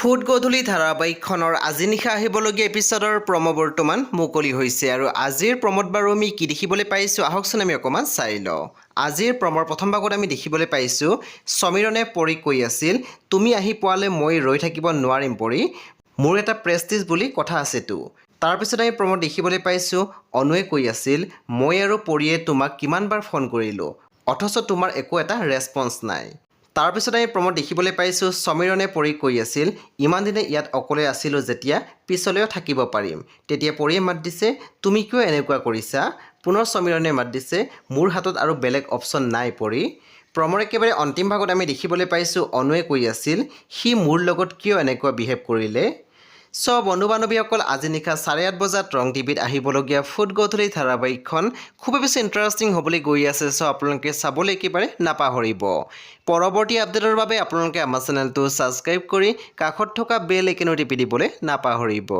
Foot গধূলি ধাৰাবাহিকখনৰ আজি নিশা আহিবলগীয়া এপিছডৰ প্ৰম' বৰ্তমান মুকলি হৈছে আৰু আজিৰ প্ৰম'ত বাৰু আমি কি দেখিবলৈ পাইছোঁ? আহকচোন আমি অকণমান চাই লওঁ। আজিৰ প্ৰমৰ প্ৰথম ভাগত আমি দেখিবলৈ পাইছোঁ সমীৰণে পৰি কৈ আছিল তুমি আহি পোৱালৈ মই ৰৈ থাকিব নোৱাৰিম পৰি। মোৰ এটা প্ৰেষ্টিজ বুলি কথা আছেতো তাৰপিছত আমি প্ৰমত দেখিবলৈ পাইছোঁ অনুৱে কৈ আছিল মই আৰু পৰিয়ে তোমাক কিমানবাৰ ফোন কৰিলোঁ। অথচ তোমাৰ একো এটা ৰেছপন্স নাই। তাৰপিছত আমি প্ৰমোদ দেখিবলৈ পাইছোঁ সমীৰণে পৰি কৈ আছিল ইমান দিনে ইয়াত অকলে আছিলোঁ যেতিয়া পিছলৈও থাকিব পাৰিম। তেতিয়া পৰিয়ে মাত দিছে তুমি কিয় এনেকুৱা কৰিছা? পুনৰ সমীৰণে মাত দিছে মোৰ হাতত আৰু বেলেগ অপশ্যন নাই পৰি। প্ৰমৰ একেবাৰে অন্তিম ভাগত আমি দেখিবলৈ পাইছোঁ অনুৱে কৈ আছিল সি মোৰ লগত কিয় এনেকুৱা বিহেভ কৰিলে? চ' বন্ধু আজি নিশা চাৰে আঠ বজাত ৰং টিভিত আহিবলগীয়া ফুট গধূলি ধাৰাবাহিকখন খুবেই বেছি ইণ্টাৰেষ্টিং হ'বলৈ গৈ আছে, চ' আপোনালোকে চাবলৈ একেবাৰে নাপাহৰিব। পৰৱৰ্তী আপডেটৰ বাবে আপোনালোকে আমাৰ চেনেলটো ছাবস্ক্ৰাইব কৰি কাষত থকা বেল একেনো টিপি দিবলৈ নাপাহৰিব।